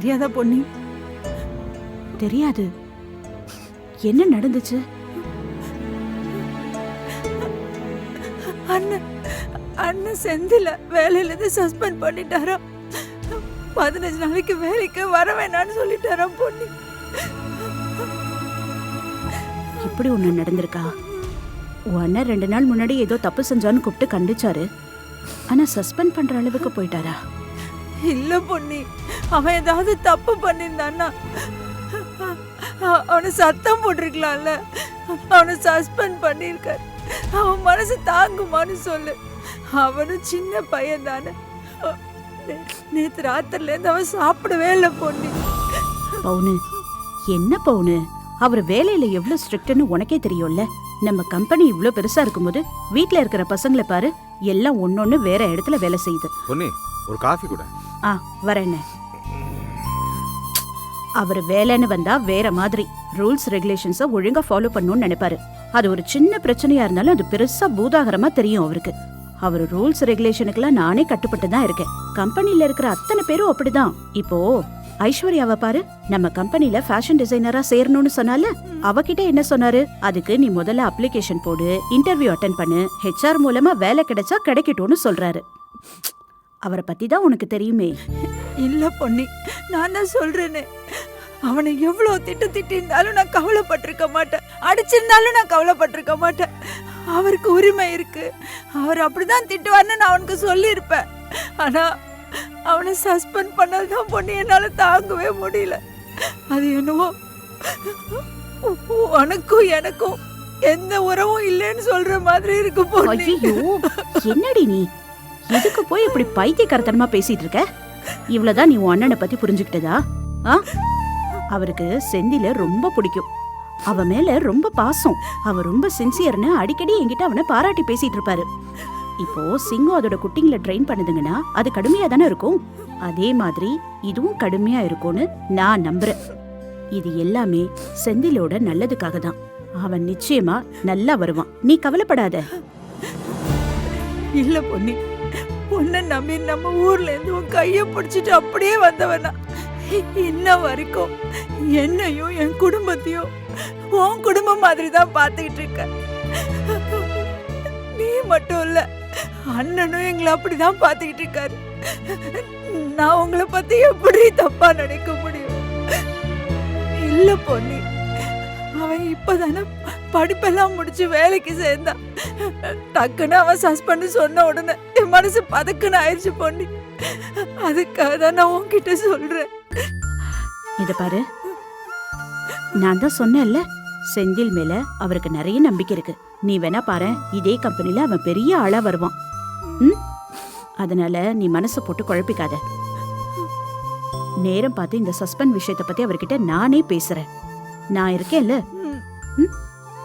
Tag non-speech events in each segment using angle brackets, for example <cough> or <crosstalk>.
தெரியாதா பொன்னி? தெரியாது. என்ன நடந்துச்சு? அண்ணன் அண்ணன் செந்தில வேலையில இருந்து சஸ்பெண்ட் பண்ணிட்டாராம் பதினஞ்சு நாளைக்கு வேலைக்கு வர வேணாம்னு சொல்லிட்டாராம் பொன்னி? இப்படி ஒண்ணு நடந்திருக்கா? உன் அண்ணன் ரெண்டு நாள் முன்னாடி ஏதோ தப்பு செஞ்சான்னு கூப்பிட்டு கண்டிச்சாரு. ஆனா சஸ்பெண்ட் பண்ற அளவுக்கு போயிட்டாரா? இல்ல பொன்னி. அவன் ஏதாவது தப்பு பண்ணியிருந்தான்னா அவனை சத்தம் போட்டிருக்கலாம்ல. அவனை சஸ்பெண்ட் பண்ணியிருக்காரு. அவன் மனசு தாங்குமான்னு சொல்லு. அவனும் சின்ன பையன் தானே. நேற்று ராத்திரில இருந்து அவன் சாப்பிடவே இல்லை பொன்னி பவுனு என்ன பவுனு? அவர் வேலையில எவ்வளவு ஸ்ட்ரிக்ட்னு உனக்கே தெரியும்ல? நம்ம கம்பெனி இவ்ளோ பெருசா இருக்கும்போது வீட்ல இருக்கிற பசங்களை பாரு எல்லாம் ஒன்னொன்னு வேற இடத்துல வேலை செய்யுது. பொன்னி ஒரு காஃபி கூட. ஆ வரேன்னு அவர் வேலைன்னு வந்தா வேற மாதிரி. ரூல்ஸ் ரெகுலேஷன்ஸ ஒழுங்கா ஃபாலோ பண்ணணும்னு நினைப்பாரு. அது ஒரு சின்ன பிரச்சனையா இருந்தாலும் அது பெருசா பூதாகரமா தெரியும் அவருக்கு. அவர் ரூல்ஸ் ரெகுலேஷனுக்குலாம் நானே கட்டுப்பட்டு தான் இருக்கேன். கம்பெனில இருக்கிற அத்தனை பேரும் அப்படிதான். இப்போ ஐஸ்வர்யாவை பாரு. நம்ம கம்பெனில ஃபேஷன் டிசைனரா சேரணும்னு சொன்னால அவகிட்ட என்ன சொன்னாரு? அதுக்கு நீ முதல்ல அப்ளிகேஷன் போடு இன்டர்வியூ அட்டன் பண்ணு ஹெச்ஆர் மூலமா வேலை கிடைச்சா கிடைக்கட்டும்னு சொல்றாரு. அவரை பத்தி தான் உனக்கு தெரியுமே. இல்ல பொன்னி நான் தான் சொல்றேனே அவனை எவ்வளவு திட்டு திட்டிருந்தாலும் நான் கவலைப்பட்டிருக்க மாட்டேன். அடிச்சிருந்தாலும் நான் கவலைப்பட்டிருக்க மாட்டேன். அவருக்கு உரிமை இருக்கு. அவர் அப்படிதான் திட்டுவார்னு நான் அவனுக்கு சொல்லியிருப்பேன். ஆனா அவனை சஸ்பெண்ட் பண்ணதுதான் பொண்ணு என்னால தாங்கவே முடியல. அது என்னவோ உனக்கும் எனக்கும் எந்த உறவும் இல்லைன்னு சொல்ற மாதிரி இருக்கு பொண்ணு. என்னடி நீ? எதுக்கு போய் இப்படி பைத்தியக்காரத்தனமா பேசிட்டு இருக்க? இவ்வளவுதான் நீ உன் அண்ணனை பத்தி புரிஞ்சுக்கிட்டதா? ஆ? அவருக்கு செந்தில ரொம்ப பிடிக்கும். அவ மேல ரொம்ப பாசம். அவ ரொம்ப சின்சியர்னு அடிக்கடி என்கிட்ட அவனை பாராட்டி பேசிட்டு இருப்பாரு. இப்போ சிங்கம் அதோட குட்டிங்களை ட்ரெயின் பண்ணுதுங்கன்னா அது கடுமையா தானே இருக்கும்? அதே மாதிரி இதுவும் கடுமையா இருக்கும்னு நான் நம்புறேன். இது எல்லாமே செந்திலோட நல்லதுக்காக தான். அவன் நிச்சயமா நல்லா வருவான். நீ கவலைப்படாத. இல்ல பொன்னி. உன்னை நம்பி நம்ம ஊர்ல இருந்து உன் கைய பிடிச்சிட்டு அப்படியே வந்தவனா இன்ன வரைக்கும் என்னையும் என் குடும்பத்தையும் உன் குடும்பம் மாதிரி தான் பார்த்துக்கிட்டு இருக்க. நீ மட்டும் இல்ல அண்ணனும் எங்களை அப்படிதான் பார்த்துக்கிட்டு இருக்காரு. நான் உங்களை பத்தி எப்படி தப்பா நினைக்க முடியும்? இல்ல பொன்னி அவன் இப்பதானே படிப்பெல்லாம் முடிச்சு வேலைக்கு சேர்ந்தான். டக்குன்னு அவன் சஸ்பெண்ட் சொன்ன உடனே என் மனசு பதக்குன்னு ஆயிடுச்சு பொண்ணு அதுக்காக தான் நான் உன்கிட்ட சொல்றேன். இத பாரு. நான் தான் சொன்னேன்ல செந்தில் மேல அவருக்கு நிறைய நம்பிக்கை இருக்கு. நீ வேணா பாரு இதே கம்பெனில அவன் பெரிய ஆளா வருவான். ம்? அதனால நீ மனசை போட்டு குழப்பிக்காத. நேரம் பார்த்து இந்த சஸ்பெண்ட் விஷயத்தை பத்தி அவர்கிட்ட நானே பேசுறேன். நான் இருக்கேன்ல? ம்.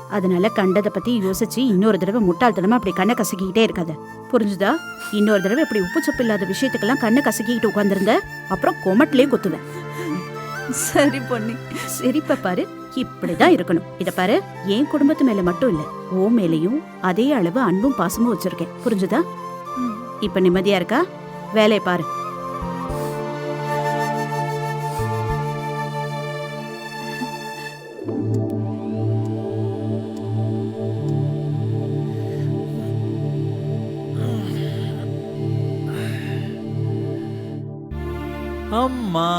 அதனால கண்டதை பத்தி யோசிச்சு இன்னொரு தடவை முட்டாள்தனமா அப்படி கண்ணை கசக்கிக்கிட்டே இருக்காத. புரிஞ்சுதா? இன்னொரு தடவை இப்படி உப்பு சப்பு இல்லாத விஷயத்துக்கெல்லாம் கண்ணை கசக்கிக்கிட்டு உட்காந்துருந்த அப்புறம் கொமட்டிலே குத்துவேன் சரி பொண்ணி சிரிப்ப பாரு இப்படிதான் இருக்கணும். இத பாரு என் குடும்பத்து மேல மட்டும் இல்ல ஓ மேலயும் அதே அளவு அன்பும் பாசமும் வச்சிருக்கேன். புரிஞ்சுதா? இப்ப நிம்மதியா இருக்கா? வேலையை பாரு. அம்மா.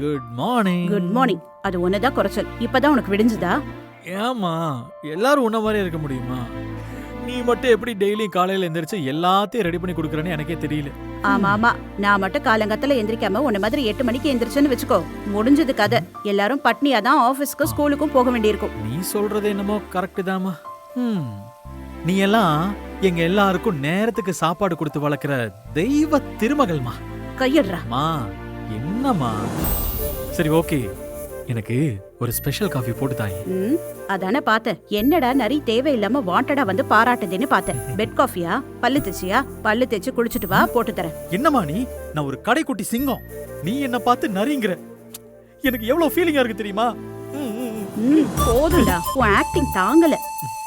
குட் மார்னிங் குட் மார்னிங் அது ஒண்ணுதான் குறைச்சல். இப்பதான் உனக்கு விடிஞ்சுதா? ஏம்மா எல்லாரும் உன்ன மாதிரி இருக்க முடியுமா? நீ மட்டும் எப்படி டெய்லி காலையில எந்திரிச்சு எல்லாத்தையும் ரெடி பண்ணி கொடுக்குறேன்னு எனக்கே தெரியல. ஆமா ஆமா நான் மட்டும் காலங்கத்துல எந்திரிக்காம உன்ன மாதிரி எட்டு மணிக்கு எந்திரிச்சேன்னு வச்சுக்கோ. முடிஞ்சது கதை. எல்லாரும் பட்னியா தான் ஆபீஸ்க்கு ஸ்கூலுக்கும் போக வேண்டியிருக்கும். நீ சொல்றது என்னமோ கரெக்டு தாமா ம் நீ எல்லாம் எங்க எல்லாருக்கும் நேரத்துக்கு சாப்பாடு கொடுத்து வளர்க்குற தெய்வ திருமகள்மா. கையிடுறா. என்னம்மா? சரி ஓகே எனக்கு ஒரு ஸ்பெஷல் காஃபி போட்டு தாயே. ம் அதானே பார்த்தேன். என்னடா நரி தேவையில்லாம வாண்டடா வந்து பாராட்டுதுன்னு பார்த்தேன். பெட் காஃபியா பல்லு தேச்சியா பல்லு தேய்ச்சு குளிச்சுட்டு வா போட்டு தரேன். என்னம்மா நீ? நான் ஒரு கடைக்குட்டி சிங்கம். நீ என்ன பார்த்து நரிங்கிற. எனக்கு எவ்வளவு ஃபீலிங்கா இருக்கு தெரியுமா. ம் போதும்டா. உன் ஆக்டிங் தாங்கல.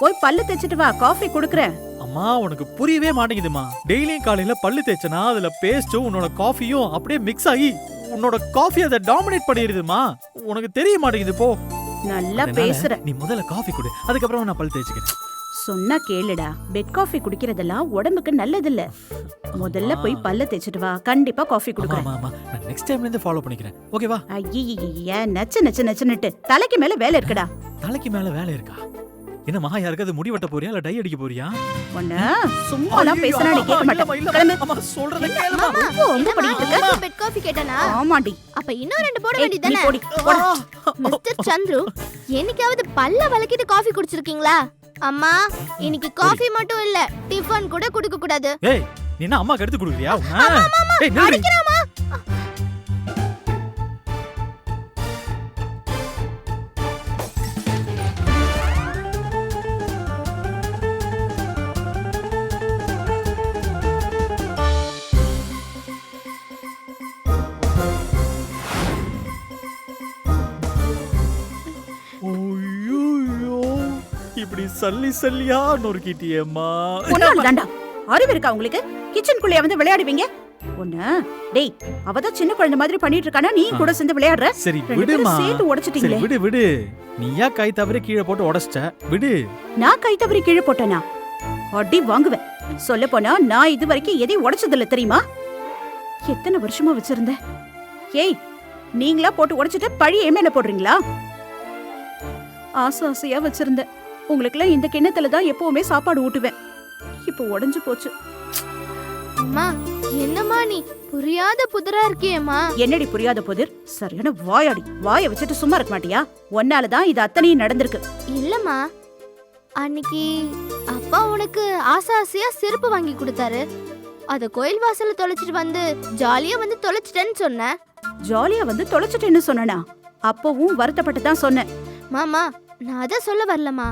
போய் பல்லு தேய்ச்சிட்டு வா காஃபி குடுக்குறேன். அம்மா உனக்கு புரியவே மாட்டேங்குதுமா. டெய்லியும் காலையில பல்லு தேய்ச்சனா அதுல பேஸ்டும் உன்னோட காஃபியும் அப்படியே மிக்ஸ் ஆகி உன்னோட காஃபி அதை டாமினேட் பண்ணிடுதுமா உனக்கு தெரிய மாட்டேங்குது போ. நல்லா அதனால பேசுற. நீ முதல்ல காஃபி குடு. அதுக்கப்புறம் நான் பல் தேய்ச்சிக்கிறேன். சொன்னா கேளுடா. பெட் காஃபி குடிக்கிறதெல்லாம் உடம்புக்கு நல்லதில்ல. முதல்ல போய் பல்ல தேய்ச்சிட்டு வா. கண்டிப்பா காஃபி ஆமா குடுக்குறேன். ஆமா ஆமா. நான் நெக்ஸ்ட் டைம்ல இருந்து ஃபாலோ பண்ணிக்கிறேன். ஓகேவா ஐய நச்சு நச்சு நச்சுன்னுட்டு. தலைக்கு மேல வேலை இருக்குடா. தலைக்கு மேல வேலை இருக்கா? என்ன மகா யாருக்காவது முடி வெட்ட போறியா? இல்ல டை அடிக்க போறியா? உன்ன சும்மாலாம் ஐயோ, பேசினா நீ அம்மா, கேட்க மாட்டேன். இல்லம்மா. கிளம்பு. அம்மா, சொல்றதை கேளும்மா. ரொம்ப ஒம்பு பண்ணிட்டு இருக்க? பெட் காஃபி கேட்டானா? ஆமாடி அப்ப இன்னும் ரெண்டு போட வேண்டியதானே போடி மிஸ்டர் சந்துரு என்னைக்காவது பல்ல வலக்கிட்டு காஃபி குடிச்சிருக்கீங்களா? அம்மா இன்னைக்கு காஃபி மட்டும் இல்ல டிஃபன் கூட குடுக்க கூடாது. ஏய் நீ என்ன அம்மாக்கு எடுத்து கொடுக்குறியா உன்னை? ஏய் நில்லு. இப்படி சல்லி சல்லியா நொறுக்கிட்டியேம்மா? ஒன்னால தாண்டா. அறிவு இருக்கா உங்களுக்கு? கிச்சனுக்குள்ளே வந்து விளையாடுவீங்க? ஒண்ணு. டேய் அவதான் சின்ன குழந்தை மாதிரி பண்ணிட்டு இருக்கானா? நீ கூட சேர்ந்து விளையாடுற? சரி விடுமா. சேர்த்து சரி உடைச்சிட்டீங்களே விடு விடு. நீயா கை தவறி கீழே போட்டு உடைச்சிட்ட? விடு. நான் கை தவறி கீழே போட்டேனா? அடி வாங்குவேன். சொல்ல போனா நான் இது வரைக்கும் எதையும் உடைச்சதில்ல தெரியுமா? எத்தனை வருஷமா வச்சிருந்தேன்? ஏய் நீங்களா போட்டு உடைச்சிட்டு பழி என் மேல போடுறீங்களா? ஆசை ஆசையா வச்சிருந்தேன். உங்களுக்குலாம் இந்த கிண்ணத்துல தான் எப்பவுமே சாப்பாடு ஊட்டுவேன். இப்போ உடைஞ்சு போச்சு. அம்மா என்னம்மா நீ? புரியாத புதிரா இருக்கியேம்மா. என்னடி புரியாத புதிர்? சரியான வாயாடி. வாயை வச்சுட்டு சும்மா இருக்க மாட்டியா? ஒன்னாலதான் இது அத்தனையும் நடந்திருக்கு. இல்லம்மா. அன்னைக்கு அப்பா உனக்கு ஆசை ஆசையா செருப்பு வாங்கி கொடுத்தாரு. அத கோயில் வாசல்ல தொலைச்சிட்டு வந்து ஜாலியா வந்து தொலைச்சிட்டேன்னு சொன்னேன் ஜாலியா வந்து தொலைச்சிட்டேன்னு சொன்னனா? அப்பவும் வருத்தப்பட்டு தான் சொன்னேன். மாமா நான் அதை சொல்ல வரலம்மா.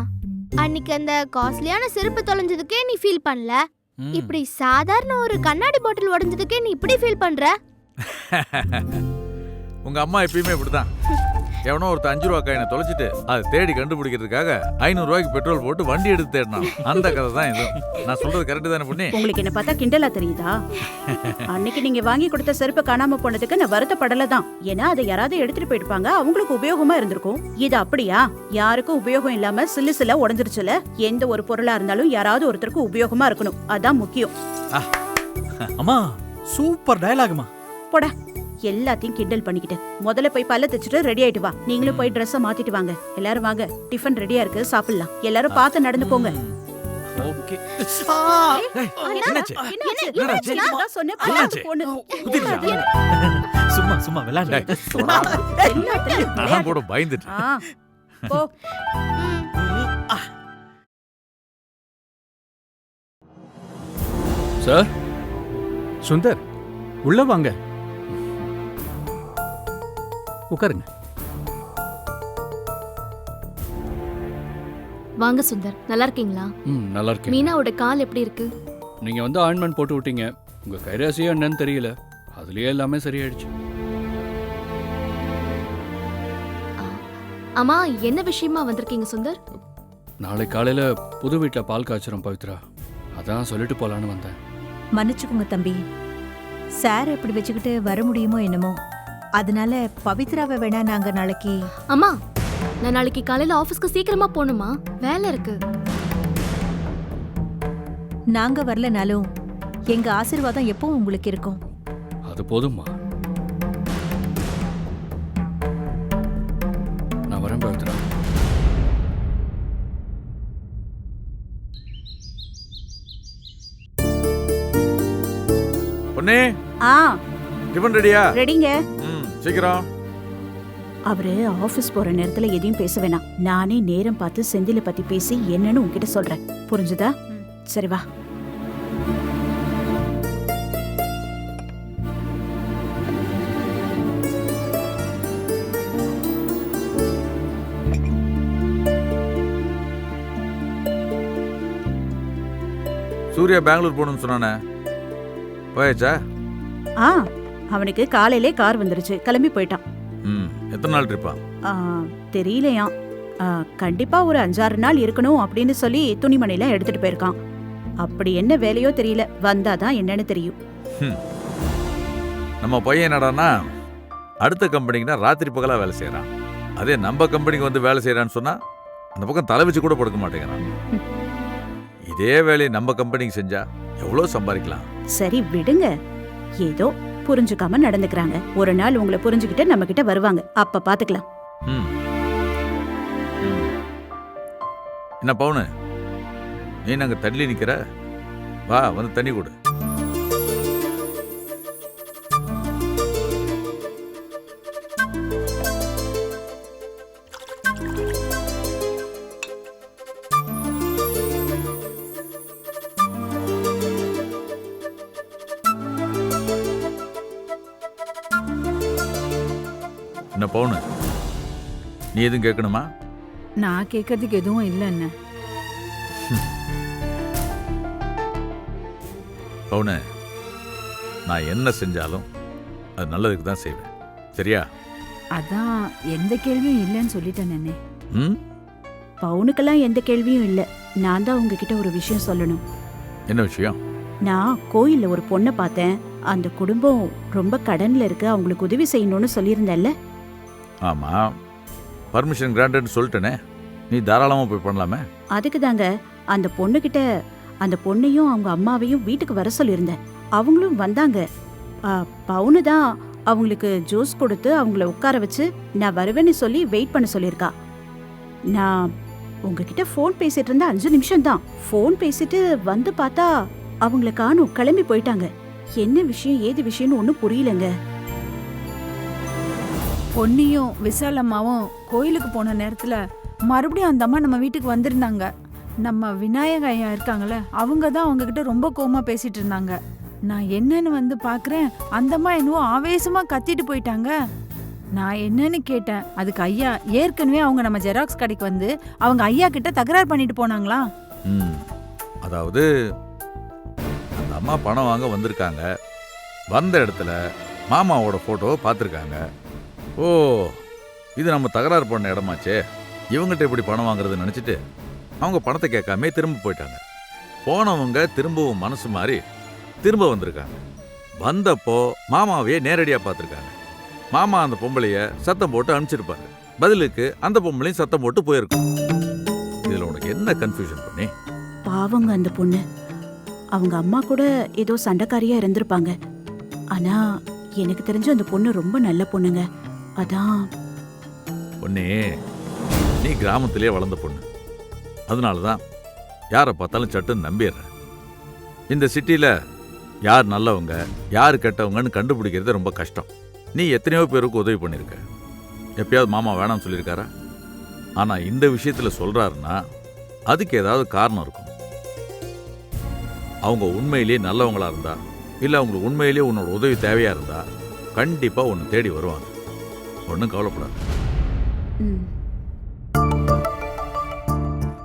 அன்னைக்கு அந்த காஸ்ட்லியான செருப்பு தொலைஞ்சதுக்கே நீ ஃபீல் பண்ணல. இப்படி சாதாரண ஒரு கண்ணாடி பாட்டில் உடைஞ்சதுக்கே நீ இப்படி ஃபீல் பண்ற? <laughs> உங்க அம்மா எப்பயுமே இப்படிதான் எவனோ ஒருத்தன் அஞ்சு ரூபா காயினை தொலைச்சிட்டு அதை தேடி கண்டுபிடிக்கிறதுக்காக ஐநூறு ரூபாய்க்கு பெட்ரோல் போட்டு வண்டி எடுத்து தேடினான். அந்த கதை தான் இது. நான் சொல்றது கரெக்டு தானே பொண்ணு உங்களுக்கு என்ன பார்த்தா கிண்டலா தெரியுதா? அன்னைக்கு நீங்க வாங்கி கொடுத்த செருப்பு காணாம போனதுக்கு நான் வருத்தப்படல தான். ஏன்னா அதை யாராவது எடுத்துட்டு போயிருப்பாங்க அவங்களுக்கு உபயோகமா இருந்திருக்கும். இது அப்படியா? யாருக்கும் உபயோகம் இல்லாம சில்லு சில்லா உடஞ்சிருச்சுல? எந்த ஒரு பொருளா இருந்தாலும் யாராவது ஒருத்தருக்கு உபயோகமா இருக்கணும். அதான் முக்கியம். அம்மா சூப்பர் டயலாக்மா போடா. எல்லாத்தையும் கிண்டல் பண்ணிக்கிட்டு முதல்ல போய் பல்ல தைச்சிட்டு ரெடி ஆயிட்டு வா. நீங்களும் போய் ட்ரெஸ்ஸை மாத்திட்டு வாங்க. எல்லாரும் வாங்க. டிஃபன் ரெடியா இருக்கு சாப்பிடலாம். எல்லாரும் பார்த்து நடந்து போங்க? சும்மா சும்மா விளையாண்டு டேய், சொன்னா. எல்லாத்தையும் நான் கூட பயந்துட்டு ஆ, போ. சார் சுந்தர் உள்ள வாங்க. உட்காருங்க. வாங்க சுந்தர் நல்லா இருக்கீங்களா? ம் நல்லா இருக்கேன். மீனாவோட கால் எப்படி இருக்கு? நீங்க வந்து ஆயின்மெண்ட் போட்டு விட்டீங்க. உங்க கைராசியா என்னன்னு தெரியல. அதுலயே எல்லாமே சரியாயிடுச்சு. அம்மா என்ன விஷயமா வந்திருக்கீங்க சுந்தர்? நாளை காலையில புது வீட்டில் பால் காய்ச்சறோம் பவித்ரா. அதான் சொல்லிட்டு போலான்னு வந்தேன். மன்னிச்சுக்கோங்க தம்பி. சார் எப்படி வச்சுக்கிட்டு வர முடியுமோ என்னமோ. அதனால பவித்ராவை வேணா நாங்க நாளைக்கு அம்மா நான் நாளைக்கு காலையில ஆபீஸ்க்கு சீக்கிரமா போகணுமா? வேலை இருக்கு. நாங்க வரலனாலும் எங்க ஆசீர்வாதம் எப்பவும் உங்களுக்கு இருக்கும். அது போதும்மா. நான் வரேன் பவித்ரா. பொண்ணு ஆ. டிஃபன் ரெடியா? ரெடிங்க. சீக்கிரம். அவரு ஆபீஸ் போற நேரத்துல எதையும் பேச வேணாம். நானே நேரம் பார்த்து செந்தில பத்தி பேசி என்னன்னு உன்கிட்ட சொல்றேன். புரிஞ்சுதா? சரி வா. சூர்யா பெங்களூர் போகணும்னு சொன்னானே. போயாச்சா? ஆ. அவனுக்கு காலையிலே கார் வந்துருச்சு. கிளம்பி போயிட்டான். ம் எத்தனை நாள் ட்ரிப்பா? ஆ, தெரியலையாம் ஆ, கண்டிப்பா ஒரு அஞ்சாறு நாள் இருக்கணும் அப்படின்னு சொல்லி துணிமணிலாம் எடுத்துட்டு போயிருக்கான். அப்படி என்ன வேலையோ தெரியல. வந்தாதான் என்னன்னு தெரியும். நம்ம பையன் என்னடான்னா அடுத்த கம்பெனிக்குனா ராத்திரி பகலா வேலை செய்கிறான் அதே நம்ம கம்பெனிக்கு வந்து வேலை செய்கிறான்னு சொன்னா அந்த பக்கம் தலை வச்சு கூட படுக்க மாட்டேங்கிறான். இதே வேலையை நம்ம கம்பெனிக்கு செஞ்சா எவ்வளோ சம்பாதிக்கலாம்? சரி விடுங்க. ஏதோ புரிஞ்சுக்காம நடந்துக்கிறாங்க. ஒரு நாள் உங்களை புரிஞ்சுக்கிட்டு நம்ம கிட்ட வருவாங்க. அப்ப பாத்துக்கலாம். ம். என்ன பவுனு நீ நாங்க தள்ளி நிக்கிற? வா வந்து தண்ணி கொடு. நீ எதுவும் கேட்கணுமா? நான் கேட்கறதுக்கு எதுவும் இல்லை என்ன பவுனு நான் என்ன செஞ்சாலும் அது நல்லதுக்கு தான் செய்வேன். சரியா? அதான் எந்த கேள்வியும் இல்லைன்னு சொல்லிட்டேன் அண்ணே. ம்? பவுனுக்கெல்லாம் எந்த கேள்வியும் இல்ல. நான் தான் உங்ககிட்ட ஒரு விஷயம் சொல்லணும். என்ன விஷயம்? நான் கோயில்ல ஒரு பொண்ணை பார்த்தேன். அந்த குடும்பம் ரொம்ப கடன்ல இருக்கு. அவங்களுக்கு உதவி செய்யணும்னு சொல்லியிருந்தேன்ல. ஆமாம் பர்மிஷன் கிராண்டட்னு சொல்லிட்டேனே. நீ தாராளமாக போய் பண்ணலாமே? அதுக்கு தாங்க அந்த பொண்ணுகிட்ட அந்த பொண்ணையும் அவங்க அம்மாவையும் வீட்டுக்கு வர சொல்லியிருந்தேன். அவங்களும் வந்தாங்க. ஆ, பவுனு தான் அவங்களுக்கு ஜூஸ் கொடுத்து அவங்கள உட்கார வச்சு நான் வருவேன்னு சொல்லி வெயிட் பண்ண சொல்லியிருக்கா. நான் உங்ககிட்ட ஃபோன் பேசிட்டு இருந்த அஞ்சு நிமிஷம் தான். ஃபோன் பேசிட்டு வந்து பார்த்தா அவங்கள காணும். கிளம்பி போயிட்டாங்க. என்ன விஷயம் ஏது விஷயம்னு ஒன்றும் புரியலங்க. பொன்னியும் விசாலம்மாவும் கோயிலுக்கு போன நேரத்தில் மறுபடியும் அந்த அம்மா நம்ம வீட்டுக்கு வந்திருந்தாங்க. நம்ம விநாயக ஐயா இருக்காங்கல்ல அவங்க தான் அவங்கக்கிட்ட ரொம்ப கோமா பேசிட்டு இருந்தாங்க. நான் என்னன்னு வந்து பார்க்குறேன் அந்த அம்மா என்னவோ ஆவேசமாக கத்திட்டு போயிட்டாங்க. நான் என்னன்னு கேட்டேன் அதுக்கு ஐயா ஏற்கனவே அவங்க நம்ம ஜெராக்ஸ் கடைக்கு வந்து அவங்க ஐயா கிட்ட தகராறு பண்ணிட்டு போனாங்களா? ம் அதாவது அந்த அம்மா பணம் வாங்க வந்திருக்காங்க. வந்த இடத்துல மாமாவோட ஃபோட்டோவை பார்த்துருக்காங்க. ஓ இது நம்ம தகராறு பண்ண இடமாச்சே. இவங்கள்ட்ட இப்படி பணம் வாங்குறதுன்னு நினச்சிட்டு அவங்க பணத்தை கேட்காம திரும்ப போயிட்டாங்க. போனவங்க திரும்பவும் மனசு மாறி திரும்ப வந்திருக்காங்க. வந்தப்போ மாமாவையே நேரடியாக பார்த்துருக்காங்க. மாமா அந்த பொம்பளைய சத்தம் போட்டு அனுப்பிச்சிருப்பாரு. பதிலுக்கு அந்த பொம்பளையும் சத்தம் போட்டு போயிருக்கும். இதில் உனக்கு என்ன கன்ஃபியூஷன் பண்ணி பாவங்க அந்த பொண்ணு. அவங்க அம்மா கூட ஏதோ சண்டைக்காரியா இருந்திருப்பாங்க. ஆனா எனக்கு தெரிஞ்ச அந்த பொண்ணு ரொம்ப நல்ல பொண்ணுங்க. அதான். பொண்ணே நீ கிராமத்திலே வளர்ந்த பொண்ணு. அதனால தான் யாரை பார்த்தாலும் சட்டுன்னு நம்பிடுற. இந்த சிட்டியில் யார் நல்லவங்க யார் கெட்டவங்கன்னு கண்டுபிடிக்கிறது ரொம்ப கஷ்டம். நீ எத்தனையோ பேருக்கு உதவி பண்ணியிருக்க எப்பயாவது மாமா வேணாம்னு சொல்லியிருக்காரா? ஆனால் இந்த விஷயத்தில் சொல்கிறாருன்னா அதுக்கு ஏதாவது காரணம் இருக்கும். அவங்க உண்மையிலேயே நல்லவங்களாக இருந்தா இல்லை அவங்களுக்கு உண்மையிலேயே உன்னோட உதவி தேவையாக இருந்தா கண்டிப்பாக உன்னை தேடி வருவாங்க. ஒன்றும் கவலைப்படாது.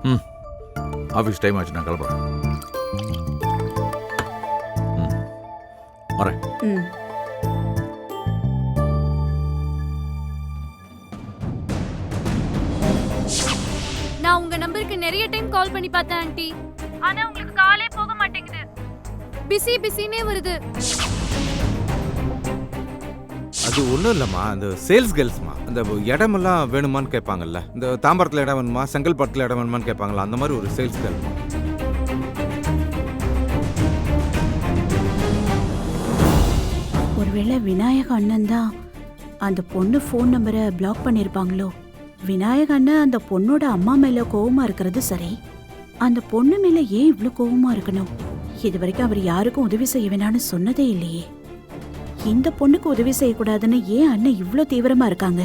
ம், ஆஃபீஸ் டைம் ஆச்சு நான் கிளம்புறேன். ம். வரேன். ம். நான் உங்க நம்பருக்கு நிறைய டைம் கால் பண்ணி பார்த்தேன் ஆண்டி. ஆனா உங்களுக்கு காலே போக மாட்டேங்குது. பிஸி பிஸினே வருது. அது ஒன்றும் இல்லைம்மா. அந்த சேல்ஸ் கேர்ள்ஸ்மா அந்த இடமெல்லாம் வேணுமான்னு கேட்பாங்கல்ல. இந்த தாம்பரத்தில் இடம் வேணுமா? செங்கல்பட்டில் இடம் வேணுமான்னு கேட்பாங்களா அந்த மாதிரி ஒரு சேல்ஸ் கேர்ள் ஒருவேளை விநாயக அண்ணன் தான் அந்த பொண்ணு ஃபோன் நம்பரை பிளாக் பண்ணியிருப்பாங்களோ விநாயக அண்ணன் அந்த பொண்ணோட அம்மா மேலே கோவமாக இருக்கிறது சரி. அந்த பொண்ணு மேலே ஏன் இவ்வளோ கோவமாக இருக்கணும்? இது வரைக்கும் அவர் யாருக்கும் உதவி செய்ய வேணாம்னு சொன்னதே இல்லையே. இந்த பொண்ணுக்கு உதவி செய்யக்கூடாதுன்னு ஏன் அண்ணன் இவ்ளோ தீவிரமா இருக்காங்க?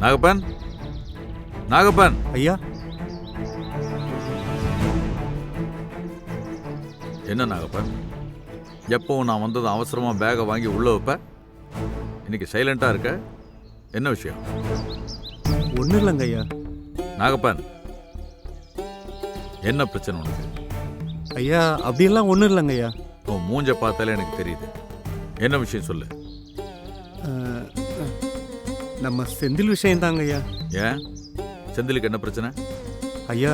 நாகப்பன்? நாகப்பன்? ஐயா? என்ன நாகப்பன்? எப்பவும் நான் வந்ததும் அவசரமாக பேகை வாங்கி உள்ள வைப்ப? இன்னைக்கு சைலண்டாக இருக்க? என்ன விஷயம்? ஒன்றும் இல்லைங்க ஐயா. நாகப்பன் என்ன பிரச்சனை உனக்கு? ஐயா அப்படியெல்லாம் ஒன்றும் இல்லைங்க ஐயா. உன் மூஞ்ச பார்த்தாலே எனக்கு தெரியுது. என்ன விஷயம் சொல்லு? நம்ம செந்தில் விஷயம் தாங்க ஐயா. ஏன்? செந்திலுக்கு என்ன பிரச்சனை? ஐயா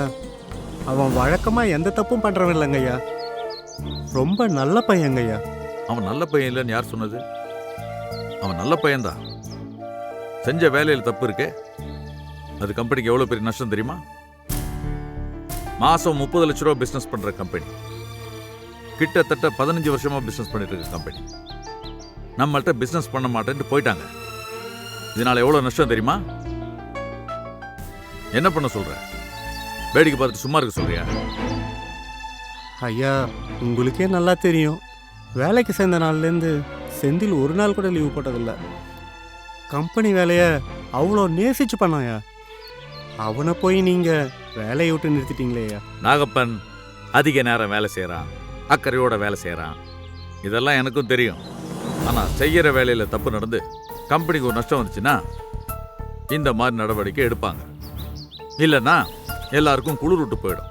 அவன் வழக்கமாக எந்த தப்பும் பண்ணுறவன் இல்லைங்கய்யா ரொம்ப நல்ல பையங்கய்யா அவன் நல்ல பையன் இல்லைன்னு யார் சொன்னது? அவன் நல்ல பையன்தான். செஞ்ச வேலையில் தப்பு இருக்கே. அது கம்பெனிக்கு எவ்வளோ பெரிய நஷ்டம் தெரியுமா? மாசம் முப்பது லட்ச ரூபா பிஸ்னஸ் பண்ற கம்பெனி. கிட்டத்தட்ட பதினஞ்சு வருஷமா பிஸ்னஸ் பண்ணிட்டு இருக்க கம்பெனி. நம்மள்கிட்ட பிஸ்னஸ் பண்ண மாட்டேன்ட்டு போயிட்டாங்க. இதனால எவ்வளோ நஷ்டம் தெரியுமா? என்ன பண்ண சொல்கிற வேடிக்கை பார்த்துட்டு சும்மா இருக்க சொல்றியா? ஐயா உங்களுக்கே நல்லா தெரியும். வேலைக்கு சேர்ந்த நாள்லேருந்து செந்தில் ஒரு நாள் கூட லீவு போட்டதில்லை. கம்பெனி வேலையை அவ்வளோ நேசிச்சு பண்ணாயா அவனை போய் நீங்கள் வேலையை விட்டு நிறுத்திட்டீங்களே ஐயா. நாகப்பன் அதிக நேரம் வேலை செய்கிறான் அக்கறையோட வேலை செய்கிறான் இதெல்லாம் எனக்கும் தெரியும். ஆனால் செய்கிற வேலையில் தப்பு நடந்து கம்பெனிக்கு ஒரு நஷ்டம் வந்துச்சுன்னா இந்த மாதிரி நடவடிக்கை எடுப்பாங்க. இல்லைன்னா எல்லாருக்கும் குளிர் விட்டு போயிடும்.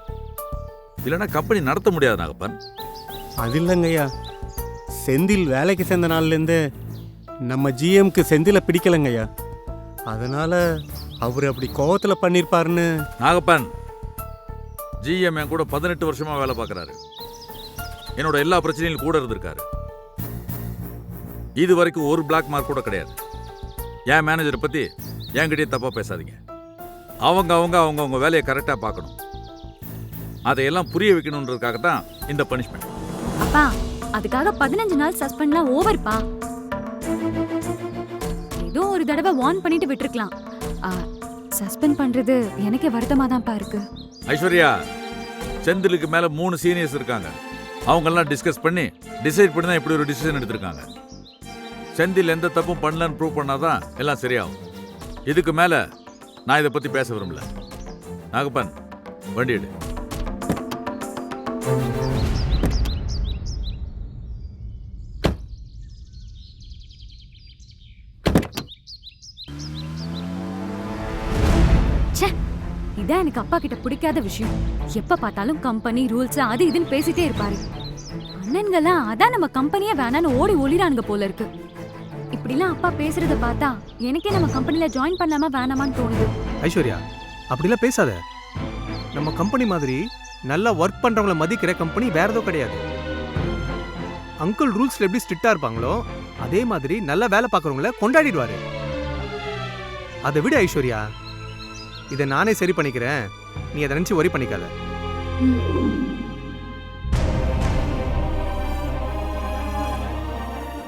இல்லைன்னா கம்பெனி நடத்த முடியாது நாகப்பன். அது இல்லைங்கய்யா செந்தில் வேலைக்கு சேர்ந்த நாள்லேருந்து நம்ம ஜிஎம்க்கு செந்திலை பிடிக்கலைங்கய்யா அதனால் அவர் அப்படி கோவத்தில் பண்ணியிருப்பாருன்னு நாகப்பன் ஜிஎம் என் கூட பதினெட்டு வருஷமா வேலை பார்க்குறாரு. என்னோட எல்லா பிரச்சனையும் கூட இருந்திருக்காரு. இது வரைக்கும் ஒரு பிளாக் மார்க் கூட கிடையாது. என் மேனேஜரை பத்தி என்கிட்டயே தப்பா பேசாதீங்க. அவங்க அவங்க அவங்க அவங்க வேலையை கரெக்டாக பார்க்கணும். அதையெல்லாம் புரிய வைக்கணுன்றதுக்காக தான் இந்த பனிஷ்மெண்ட் அப்பா அதுக்காக பதினஞ்சு நாள் சஸ்பெண்ட்லாம் ஓவர்ப்பா ஏதோ ஒரு தடவை வார்ன் பண்ணிட்டு விட்டுருக்கலாம். சஸ்பெண்ட் பண்றது எனக்கே வருத்தமா தான்ப்பா இருக்கு. ஐஸ்வர்யா செந்திலுக்கு மேல மூணு சீனியர்ஸ் இருக்காங்க. அவங்கெல்லாம் டிஸ்கஸ் பண்ணி டிசைட் பண்ணி தான் இப்படி ஒரு டிசிஷன் எடுத்திருக்காங்க. செந்தில் எந்த தப்பும் பண்ணலன்னு ப்ரூவ் பண்ணாதான் எல்லாம் சரியாகும். இதுக்கு மேல நான் இதை பத்தி பேச விரும்பல. நாகப்பன் வண்டி எடு. இதான் எனக்கு அப்பா கிட்ட பிடிக்காத விஷயம். எப்ப பார்த்தாலும் கம்பெனி ரூல்ஸ் அது இதுன்னு பேசிட்டே இருப்பாரு. அண்ணன்கெல்லாம் அதான் நம்ம கம்பெனியே வேணான்னு ஓடி ஒளிரானுங்க போல இருக்கு. இப்படிலாம் அப்பா பேசுறத பார்த்தா எனக்கே நம்ம கம்பெனில ஜாயின் பண்ணலாமா வேணாமான்னு தோணுது. ஐஸ்வர்யா அப்படிலாம் பேசாத. நம்ம கம்பெனி மாதிரி நல்லா ஒர்க் பண்ணுறவங்கள மதிக்கிற கம்பெனி வேற எதுவும் கிடையாது. அங்கிள் ரூல்ஸ்ல எப்படி ஸ்ட்ரிக்டா இருப்பாங்களோ அதே மாதிரி நல்லா வேலை பார்க்குறவங்கள கொண்டாடிடுவாரு. அதை விட ஐஸ்வர்யா. இதை நானே சரி பண்ணிக்கிறேன். நீ அதை நினச்சி ஒரி பண்ணிக்காத.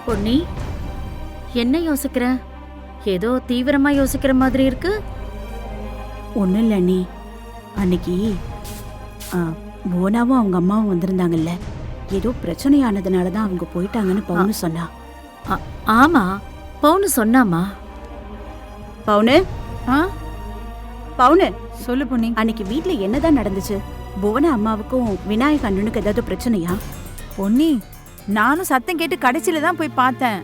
பொன்னி என்ன யோசிக்கிற? ஏதோ தீவிரமா யோசிக்கிற மாதிரி இருக்கு. ஒன்றும் இல்லை அண்ணி. அன்னைக்கு ஆ, போனாவும் அவங்க அம்மாவும் வந்திருந்தாங்கல்ல. ஏதோ பிரச்சனையானதுனால தான் அவங்க போயிட்டாங்கன்னு பவுனு சொன்னா. ஆமா. பவுனு சொன்னாமா? பவுனு? ஆ? பவுனு சொல்லு பொன்னி. அன்னைக்கு வீட்ல என்னதான் நடந்துச்சு? புவன அம்மாவுக்கும் விநாயக அண்ணனுக்கு ஏதாவது பிரச்சனையா? பொன்னி நானும் சத்தம் கேட்டு கடைசியில தான் போய் பார்த்தேன்.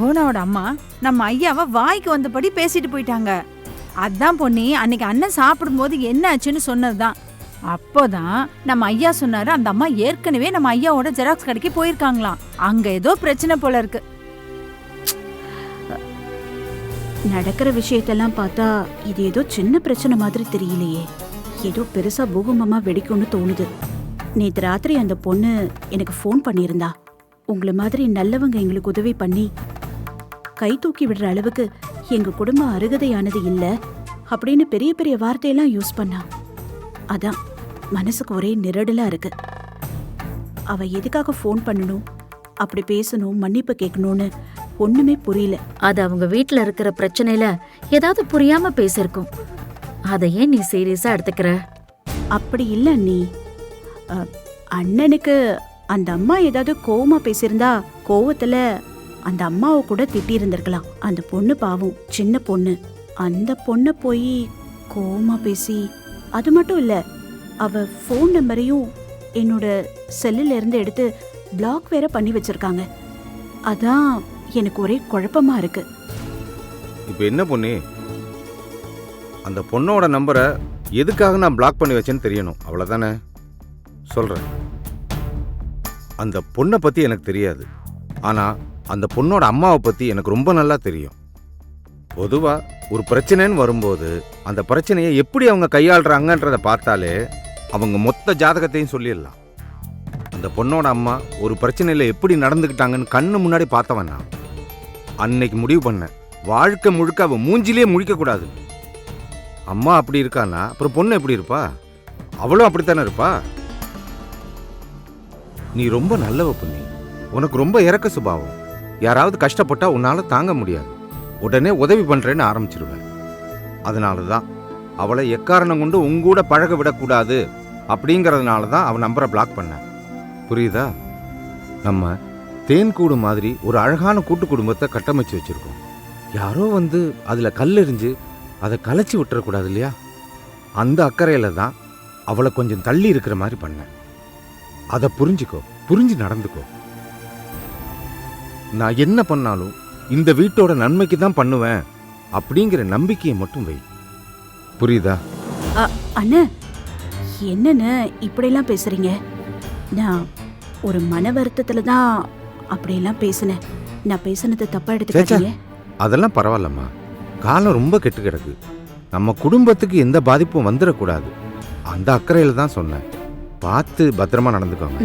போனாவோட அம்மா நம்ம ஐயாவை வாய்க்கு வந்தபடி பேசிட்டு போயிட்டாங்க. அதான் பொன்னி அன்னைக்கு அண்ணன் சாப்பிடும்போது என்ன ஆச்சுன்னு சொன்னதுதான். அப்போதான் நம்ம ஐயா சொன்னாரு அந்த அம்மா ஏற்கனவே நம்ம ஐயாவோட ஜெராக்ஸ் கடைக்கு போயிருக்காங்களாம். அங்க ஏதோ பிரச்சனை போல இருக்கு. நடக்கிற விஷயத்தெல்லாம் பார்த்தா இது ஏதோ சின்ன பிரச்சனை மாதிரி தெரியலையே. ஏதோ பெருசா பூகம்பமா வெடிக்கும்னு தோணுது. நேற்று ராத்திரி அந்த பொண்ணு எனக்கு ஃபோன் பண்ணியிருந்தா. உங்களை மாதிரி நல்லவங்க எங்களுக்கு உதவி பண்ணி கை தூக்கி விடுற அளவுக்கு எங்க குடும்பம் அருகதையானது இல்லை அப்படின்னு பெரிய பெரிய வார்த்தையெல்லாம் யூஸ் பண்ணா. அதான் மனசுக்கு ஒரே நிரடலா இருக்கு. அவ எதுக்காக ஃபோன் பண்ணணும் அப்படி பேசணும் மன்னிப்பு கேட்கணும்னு ஒண்ணுமே புரியல. அது அவங்க வீட்ல இருக்கிற பிரச்சனையில ஏதாவது புரியாம பேசிருக்கும் அதை ஏன் நீ சீரியஸா எடுத்துக்கிற? அப்படி இல்ல நீ அண்ணனுக்கு அந்த அம்மா ஏதாவது கோவமா பேசியிருந்தா கோவத்துல அந்த அம்மாவை கூட திட்டி இருந்திருக்கலாம் அந்த பொண்ணு பாவம் சின்ன பொண்ணு. அந்த பொண்ணை போய் கோவமா பேசி அது மட்டும் இல்ல அவ ஃபோன் நம்பரையும் என்னோட செல்லுல இருந்து எடுத்து பிளாக் வேற பண்ணி வச்சிருக்காங்க. அதான் எனக்கு ஒரே குழப்பமா இருக்கு. இப்போ என்ன பொண்ணு? அந்த பொண்ணோட நம்பரை எதுக்காக நான் பிளாக் பண்ணி வச்சேன்னு தெரியணும். அவ்வளோதானே சொல்கிறேன் அந்த பொண்ணை பற்றி எனக்கு தெரியாது. ஆனால் அந்த பொண்ணோட அம்மாவை பற்றி எனக்கு ரொம்ப நல்லா தெரியும். பொதுவாக ஒரு பிரச்சனைன்னு வரும்போது அந்த பிரச்சனையை எப்படி அவங்க கையாளுறாங்கன்றதை பார்த்தாலே அவங்க மொத்த ஜாதகத்தையும் சொல்லிடலாம். அந்த பொண்ணோட அம்மா ஒரு பிரச்சனையில் எப்படி நடந்துக்கிட்டாங்கன்னு கண்ணு முன்னாடி பார்த்தவன் நான். அன்னைக்கு முடிவு பண்ணேன். வாழ்க்கை முழுக்க அவள் மூஞ்சிலே முழிக்கக்கூடாது அம்மா அப்படி இருக்கான்னா அப்புறம் பொண்ணு எப்படி இருப்பா? அவளும் அப்படித்தானே இருப்பா? நீ ரொம்ப நல்லவ பொண்ணு உனக்கு ரொம்ப இறக்க சுபாவம். யாராவது கஷ்டப்பட்டா உன்னால் தாங்க முடியாது. உடனே உதவி பண்ணுறேன்னு ஆரம்பிச்சிருவேன். அதனால தான் அவளை எக்காரணம் கொண்டு உங்கூட பழக விடக்கூடாது அப்படிங்கிறதுனால தான் அவன் நம்பரை பிளாக் பண்ணேன். புரியுதா? நம்ம தேன் கூடு மாதிரி ஒரு அழகான கூட்டு குடும்பத்தை கட்டமைச்சு வச்சிருக்கோம். யாரோ வந்து அதில் கல்லெறிஞ்சு அதை கலைச்சி விட்டுறக்கூடாது இல்லையா? அந்த அக்கறையில் தான் அவளை கொஞ்சம் தள்ளி இருக்கிற மாதிரி பண்ணேன். அதை புரிஞ்சுக்கோ புரிஞ்சு நடந்துக்கோ. நான் என்ன பண்ணாலும் இந்த வீட்டோட நன்மைக்கு தான் பண்ணுவேன் அப்படிங்கிற நம்பிக்கையை மட்டும் வை. புரியுதா? அண்ணே என்னென்ன இப்படியெல்லாம் பேசுறீங்க? நான் ஒரு மன வருத்தத்தில் தான் அப்படியெல்லாம் பேசினேன். நான் பேசுனது தப்பா எடுத்துக்காதீங்க. அதெல்லாம் பரவாயில்லம்மா. காலம் ரொம்ப கெட்டு கிடக்கு. நம்ம குடும்பத்துக்கு எந்த பாதிப்பும் வந்துடக்கூடாது அந்த அக்கறையில் தான் சொன்னேன். பார்த்து பத்திரமா நடந்துக்கோங்க.